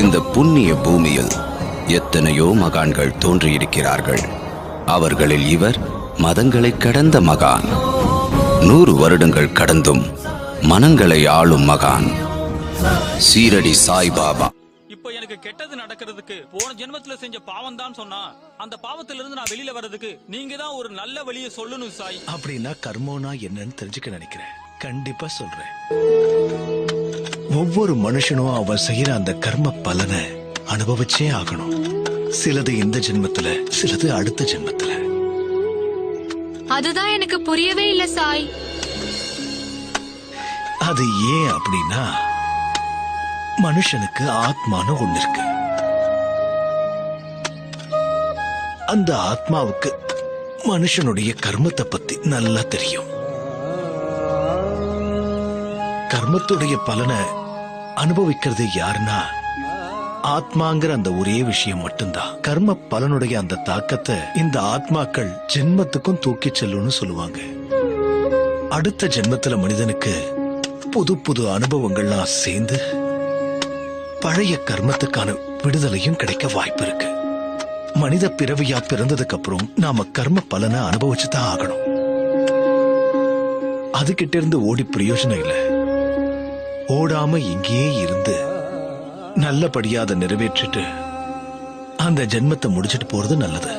இந்த புண்ணிய பூமியில் எத்தனையோ மகான்கள் தோன்றியிருக்கிறார்கள். அவர்களில் இவர் மதங்களை கடந்த மகான். நூறு வருடங்கள் கடந்தும் மனங்களை ஆளும் மகான். சீரடி சாய்பாபா இப்போ எனக்கு கெட்டது நடக்கிறதுக்கு போன ஜென்மத்துல செஞ்ச பாவம் தான் சொன்னா அந்த பாவத்துல இருந்து நான் வெளியில வர்றதுக்கு நீங்க தான் ஒரு நல்ல வழியை சொல்லணும் சாய். அப்படின்னா கர்மோனா என்னன்னு தெரிஞ்சுக்க நினைக்கிறேன். கண்டிப்பா சொல்றேன். ஒவ்வொரு மனுஷனும் அவன் செய்யற அந்த கர்ம பலனை அனுபவிச்சே ஆகணும். சிலது இந்த ஜென்மத்துல சிலது அடுத்த ஜென்மத்துல. அதுதான் எனக்கு புரியவே இல்ல சாய். அது ஏன் அப்படின்னா மனுஷனுக்கு ஆத்மான்னு ஒண்ணு இருக்கு. அந்த ஆத்மாவுக்கு மனுஷனுடைய கர்மத்தை பத்தி நல்லா தெரியும். கர்மத்துடைய பலனை அனுபவிக்கிறது யாருன்னா ஆத்மாங்கிற அந்த ஒரே விஷயம் மட்டும்தான். கர்ம பலனுடைய அந்த தாக்கத்தை இந்த ஆத்மாக்கள் ஜென்மத்துக்கும் தூக்கிச் செல்லும்னு சொல்லுவாங்க. அடுத்த ஜென்மத்துல மனிதனுக்கு புது புது அனுபவங்கள்லாம் சேர்ந்து பழைய கர்மத்துக்கான விடுதலையும் கிடைக்க வாய்ப்பு இருக்கு. மனித பிறவியா பிறந்ததுக்கு அப்புறம் நாம கர்ம பலனை அனுபவிச்சு தான் ஆகணும். அதுகிட்ட இருந்து ஓடி பிரயோஜனம் இல்லை. ஓடாம இங்கேயே இருந்து நல்லபடியா அதை நிறைவேற்றிட்டு அந்த ஜென்மத்தை முடிச்சிட்டு போறது நல்லது.